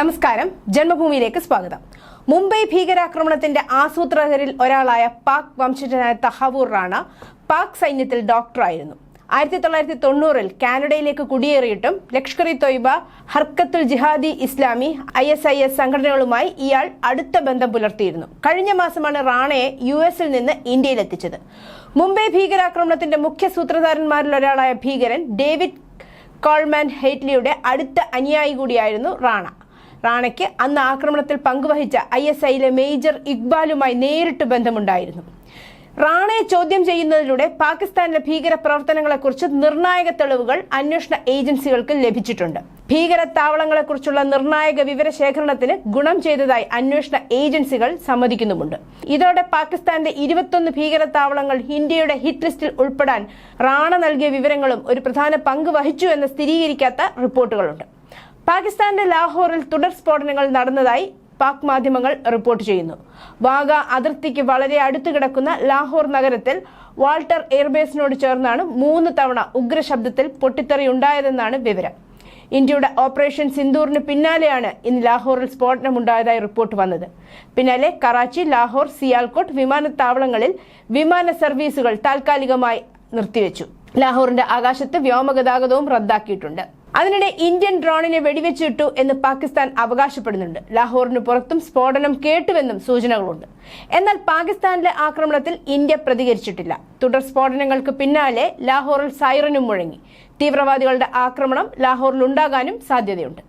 നമസ്കാരം. ജന്മഭൂമിയിലേക്ക് സ്വാഗതം. മുംബൈ ഭീകരാക്രമണത്തിന്റെ ആസൂത്രകരിൽ ഒരാളായ പാക് വംശജനായ തഹവൂർ റാണ പാക് സൈന്യത്തിൽ ഡോക്ടറായിരുന്നു ആയിരത്തി തൊള്ളായിരത്തി തൊണ്ണൂറിൽ കാനഡയിലേക്ക് കുടിയേറിയിട്ടും Lashkar e Taiba Harkatul Jihadi Islami I S I S സംഘടനകളുമായി ഇയാൾ അടുത്ത ബന്ധം പുലർത്തിയിരുന്നു. കഴിഞ്ഞ മാസമാണ് റാണയെ യു എസിൽ നിന്ന് ഇന്ത്യയിലെത്തിച്ചത്. മുംബൈ ഭീകരാക്രമണത്തിന്റെ മുഖ്യ സൂത്രധാരന്മാരിൽ ഒരാളായ ഭീകരൻ ഡേവിഡ് കോൾമാൻ ഹെയ്റ്റ്ലിയുടെ അടുത്ത അനുയായി കൂടിയായിരുന്നു റാണ. റാണയ്ക്ക് അന്ന് ആക്രമണത്തിൽ പങ്കുവഹിച്ച ഐ എസ് ഐയിലെ മേജർ ഇക്ബാലുമായി നേരിട്ട് ബന്ധമുണ്ടായിരുന്നു. റാണയെ ചോദ്യം ചെയ്യുന്നതിലൂടെ പാകിസ്ഥാനിലെ ഭീകര പ്രവർത്തനങ്ങളെക്കുറിച്ച് നിർണായക തെളിവുകൾ അന്വേഷണ ഏജൻസികൾക്ക് ലഭിച്ചിട്ടുണ്ട്. ഭീകര താവളങ്ങളെക്കുറിച്ചുള്ള നിർണായക വിവരശേഖരണത്തിന് ഗുണം ചെയ്തതായി അന്വേഷണ ഏജൻസികൾ സമ്മതിക്കുന്നുമുണ്ട്. ഇതോടെ പാകിസ്ഥാന്റെ ഇരുപത്തൊന്ന് ഭീകര താവളങ്ങൾ ഇന്ത്യയുടെ ഹിറ്റ് ലിസ്റ്റിൽ ഉൾപ്പെടാൻ റാണ നൽകിയ വിവരങ്ങളും ഒരു പ്രധാന പങ്ക് വഹിച്ചു എന്ന് സ്ഥിരീകരിക്കാത്ത റിപ്പോർട്ടുകളുണ്ട്. പാകിസ്ഥാന്റെ ലാഹോറിൽ തുടർ സ്ഫോടനങ്ങൾ നടന്നതായി പാക് മാധ്യമങ്ങൾ റിപ്പോർട്ട് ചെയ്യുന്നു. വാഗ അതിർത്തിക്ക് വളരെ അടുത്ത് കിടക്കുന്ന ലാഹോർ നഗരത്തിൽ വാൾട്ടർ എയർബേസിനോട് ചേർന്നാണ് മൂന്ന് തവണ ഉഗ്രശബ്ദത്തിൽ പൊട്ടിത്തെറിയുണ്ടായതെന്നാണ് വിവരം. ഇന്ത്യയുടെ ഓപ്പറേഷൻ സിന്ദൂറിന് പിന്നാലെയാണ് ഇന്ന് ലാഹോറിൽ സ്ഫോടനം ഉണ്ടായതായി റിപ്പോർട്ട് വന്നത്. പിന്നാലെ കറാച്ചി ലാഹോർ സിയാൽകോട്ട് വിമാനത്താവളങ്ങളിൽ വിമാന സർവീസുകൾ താൽക്കാലികമായി നിർത്തിവെച്ചു. ലാഹോറിന്റെ ആകാശത്ത് വ്യോമഗതാഗതവും റദ്ദാക്കിയിട്ടുണ്ട്. അതിനിടെ ഇന്ത്യൻ ഡ്രോണിനെ വെടിവെച്ചിട്ടു എന്ന് പാകിസ്ഥാൻ അവകാശപ്പെടുന്നുണ്ട്. ലാഹോറിന് പുറത്തും സ്ഫോടനം കേട്ടുവെന്നും സൂചനകളുണ്ട്. എന്നാൽ പാകിസ്ഥാനിലെ ആക്രമണത്തിൽ ഇന്ത്യ പ്രതികരിച്ചിട്ടില്ല. തുടർ സ്ഫോടനങ്ങൾക്ക് പിന്നാലെ ലാഹോറിൽ സൈറനും മുഴങ്ങി. തീവ്രവാദികളുടെ ആക്രമണം ലാഹോറിൽ ഉണ്ടാകാനും സാധ്യതയുണ്ട്.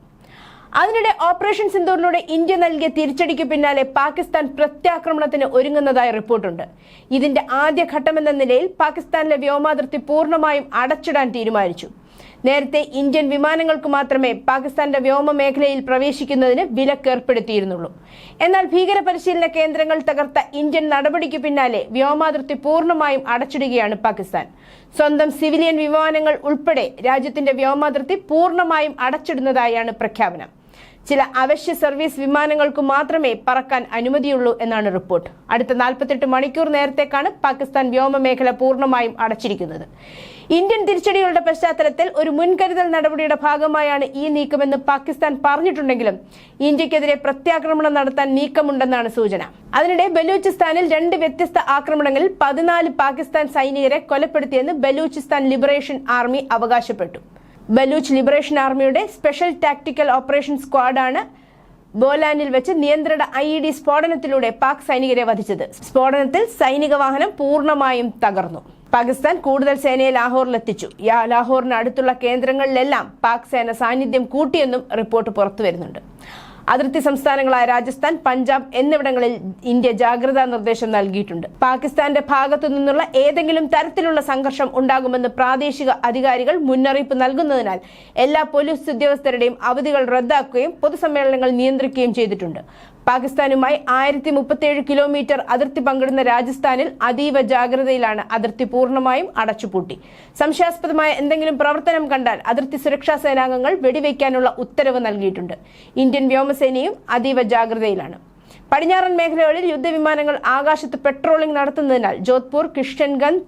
അതിനിടെ ഓപ്പറേഷൻ സിന്ദൂറിലൂടെ ഇന്ത്യ നൽകിയ തിരിച്ചടിക്ക് പിന്നാലെ പാകിസ്ഥാൻ പ്രത്യാക്രമണത്തിന് ഒരുങ്ങുന്നതായി റിപ്പോർട്ടുണ്ട്. ഇതിന്റെ ആദ്യ ഘട്ടമെന്ന നിലയിൽ പാകിസ്ഥാനിലെ വ്യോമാതിർത്തി പൂർണമായും അടച്ചിടാൻ തീരുമാനിച്ചു. നേരത്തെ ഇന്ത്യൻ വിമാനങ്ങൾക്ക് മാത്രമേ പാകിസ്ഥാന്റെ വ്യോമ മേഖലയിൽ പ്രവേശിക്കുന്നതിന് വിലക്ക് ഏർപ്പെടുത്തിയിരുന്നുള്ളൂ. എന്നാൽ ഭീകര പരിശീലന കേന്ദ്രങ്ങൾ തകർത്ത ഇന്ത്യൻ നടപടിക്ക് പിന്നാലെ വ്യോമാതിർത്തി പൂർണമായും അടച്ചിടുകയാണ് പാകിസ്ഥാൻ. സ്വന്തം സിവിലിയൻ വിമാനങ്ങൾ ഉൾപ്പെടെ രാജ്യത്തിന്റെ വ്യോമാതിർത്തി പൂർണമായും അടച്ചിടുന്നതായാണ് പ്രഖ്യാപനം. ചില അവശ്യ സർവീസ് വിമാനങ്ങൾക്ക് മാത്രമേ പറക്കാൻ അനുമതിയുള്ളൂ എന്നാണ് റിപ്പോർട്ട്. അടുത്ത നാൽപ്പത്തെട്ട് മണിക്കൂർ നേരത്തേക്കാണ് പാകിസ്ഥാൻ വ്യോമ മേഖല പൂർണമായും അടച്ചിരിക്കുന്നത്. ഇന്ത്യൻ തിരിച്ചടികളുടെ പശ്ചാത്തലത്തിൽ ഒരു മുൻകരുതൽ നടപടിയുടെ ഭാഗമായാണ് ഈ നീക്കമെന്ന് പാകിസ്ഥാൻ പറഞ്ഞിട്ടുണ്ടെങ്കിലും ഇന്ത്യക്കെതിരെ പ്രത്യാക്രമണം നടത്താൻ നീക്കമുണ്ടെന്നാണ് സൂചന. അതിനിടെ ബലൂചിസ്ഥാനിൽ രണ്ട് വ്യത്യസ്ത ആക്രമണങ്ങളിൽ പതിനാല് പാകിസ്ഥാൻ സൈനികരെ കൊലപ്പെടുത്തിയെന്ന് ബലൂചിസ്ഥാൻ ലിബറേഷൻ ആർമി അവകാശപ്പെട്ടു. ബലൂച്ച് ലിബറേഷൻ ആർമിയുടെ സ്പെഷ്യൽ ടാക്ടിക്കൽ ഓപ്പറേഷൻ സ്ക്വാഡാണ് ബോലാനിൽ വെച്ച് നിയന്ത്രണ ഐ ഇ ഡി സ്ഫോടനത്തിലൂടെ പാക് സൈനികരെ വധിച്ചത്. സ്ഫോടനത്തിൽ സൈനിക വാഹനം പൂർണമായും തകർന്നു. പാകിസ്ഥാൻ കൂടുതൽ സേനയെ ലാഹോറിലെത്തിച്ചു. ലാഹോറിന് അടുത്തുള്ള കേന്ദ്രങ്ങളിലെല്ലാം പാക് സേന സാന്നിധ്യം കൂട്ടിയെന്നും റിപ്പോർട്ട് പുറത്തുവരുന്നുണ്ട്. അതിർത്തി സംസ്ഥാനങ്ങളായ രാജസ്ഥാൻ പഞ്ചാബ് എന്നിവിടങ്ങളിൽ ഇന്ത്യ ജാഗ്രതാ നിർദ്ദേശം നൽകിയിട്ടുണ്ട്. പാകിസ്ഥാന്റെ ഭാഗത്തു നിന്നുള്ള ഏതെങ്കിലും തരത്തിലുള്ള സംഘർഷം ഉണ്ടാകുമെന്ന് പ്രാദേശിക അധികാരികൾ മുന്നറിയിപ്പ് നൽകുന്നതിനാൽ എല്ലാ പോലീസ് ഉദ്യോഗസ്ഥരുടെയും അവധികൾ റദ്ദാക്കുകയും പൊതുസമ്മേളനങ്ങൾ നിയന്ത്രിക്കുകയും ചെയ്തിട്ടുണ്ട്. പാകിസ്ഥാനുമായി ആയിരത്തി മുപ്പത്തിയേഴ് കിലോമീറ്റർ അതിർത്തി പങ്കിടുന്ന രാജസ്ഥാനിൽ അതീവ ജാഗ്രതയിലാണ് അതിർത്തി പൂർണമായും അടച്ചുപൂട്ടി. സംശയാസ്പദമായ എന്തെങ്കിലും പ്രവർത്തനം കണ്ടാൽ അതിർത്തി സുരക്ഷാ സേനാംഗങ്ങൾ വെടിവെക്കാനുള്ള ഉത്തരവ് നൽകിയിട്ടുണ്ട്. ഇന്ത്യൻ വ്യോമസേനയും അതീവ ജാഗ്രതയിലാണ്. പടിഞ്ഞാറൻ മേഖലകളിൽ യുദ്ധവിമാനങ്ങൾ ആകാശത്ത് പെട്രോളിംഗ് നടത്തുന്നതിനാൽ ജോധ്പൂർ കിഷൻഗഞ്ച്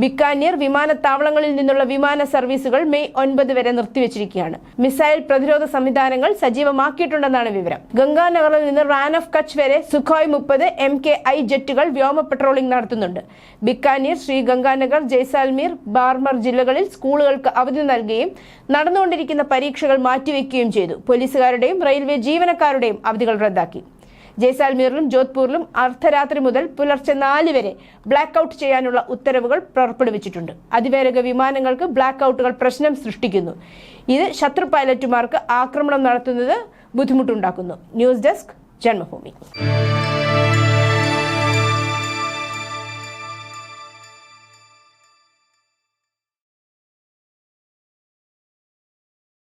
ബിക്കാനീർ വിമാനത്താവളങ്ങളിൽ നിന്നുള്ള വിമാന സർവീസുകൾ മെയ് ഒൻപത് വരെ നിർത്തിവച്ചിരിക്കുകയാണ്. മിസൈൽ പ്രതിരോധ സംവിധാനങ്ങൾ സജീവമാക്കിയിട്ടുണ്ടെന്നാണ് വിവരം. ഗംഗാനഗറിൽ നിന്ന് റാൻ ഓഫ് കച്ച് വരെ സുഖോയ് മുപ്പത് എം കെ ഐ ജെറ്റുകൾ വ്യോമ പട്രോളിംഗ് നടത്തുന്നുണ്ട്. ബിക്കാനീർ ശ്രീ ഗംഗാനഗർ ജയ്സാൽമീർ ബാർമർ ജില്ലകളിൽ സ്കൂളുകൾക്ക് അവധി നൽകുകയും നടന്നുകൊണ്ടിരിക്കുന്ന പരീക്ഷകൾ മാറ്റിവെക്കുകയും ചെയ്തു. പോലീസുകാരുടെയും റെയിൽവേ ജീവനക്കാരുടെയും അവധികൾ റദ്ദാക്കി. ജയ്സാൽമീറിലും ജോധ്പൂരിലും അർദ്ധരാത്രി മുതൽ പുലർച്ചെ നാല് വരെ ബ്ലാക്ക് ഔട്ട് ചെയ്യാനുള്ള ഉത്തരവുകൾ പുറപ്പെടുവിച്ചിട്ടുണ്ട്. അതിവേഗ വിമാനങ്ങൾക്ക് ബ്ലാക്ക് ഔട്ടുകൾ പ്രശ്നം സൃഷ്ടിക്കുന്നു. ഇത് ശത്രു പൈലറ്റുമാർക്ക് ആക്രമണം നടത്തുന്നത് ബുദ്ധിമുട്ടുണ്ടാക്കുന്നു. News desk Janmabhumi.